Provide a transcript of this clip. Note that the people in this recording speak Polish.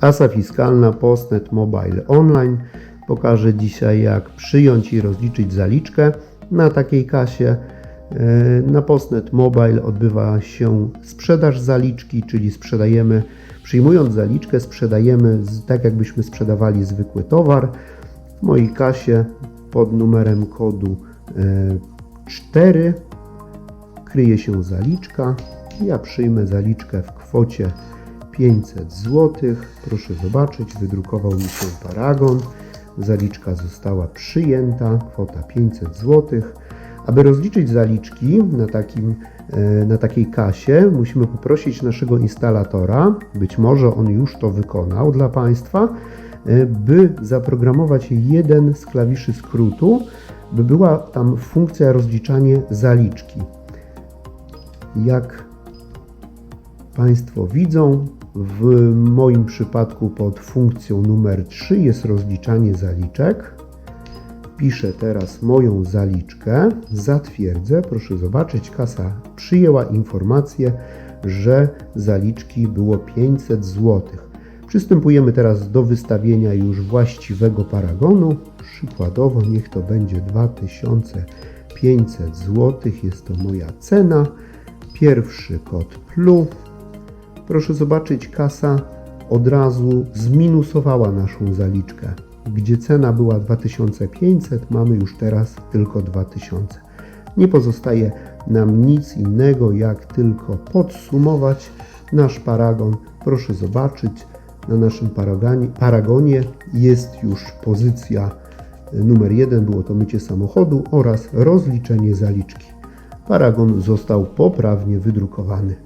Kasa fiskalna Postnet Mobile Online pokaże dzisiaj jak przyjąć i rozliczyć zaliczkę na takiej kasie. E, Na Postnet Mobile odbywa się sprzedaż zaliczki, czyli sprzedajemy, przyjmując zaliczkę, sprzedajemy tak jakbyśmy sprzedawali zwykły towar. W mojej kasie pod numerem kodu e, 4 kryje się zaliczka. Ja przyjmę zaliczkę w kwocie 500 zł. Proszę zobaczyć, wydrukował mi się paragon. Zaliczka została przyjęta, kwota 500 zł. Aby rozliczyć zaliczki na, takim, e, na takiej kasie, musimy poprosić naszego instalatora, być może on już to wykonał dla Państwa, e, by zaprogramować jeden z klawiszy skrótu, by była tam funkcja rozliczanie zaliczki. Jak Państwo widzą, w moim przypadku pod funkcją numer 3 jest rozliczanie zaliczek. Piszę teraz moją zaliczkę, zatwierdzę. Proszę zobaczyć, kasa przyjęła informację, że zaliczki było 500 zł. Przystępujemy teraz do wystawienia już właściwego paragonu. Przykładowo niech to będzie 2500 zł, jest to moja cena. Pierwszy kod PLU. Proszę zobaczyć, kasa od razu zminusowała naszą zaliczkę. Gdzie cena była 2500, mamy już teraz tylko 2000. Nie pozostaje nam nic innego, jak tylko podsumować nasz paragon. Proszę zobaczyć, na naszym paragonie, paragonie jest już pozycja numer 1, było to mycie samochodu oraz rozliczenie zaliczki. Paragon został poprawnie wydrukowany.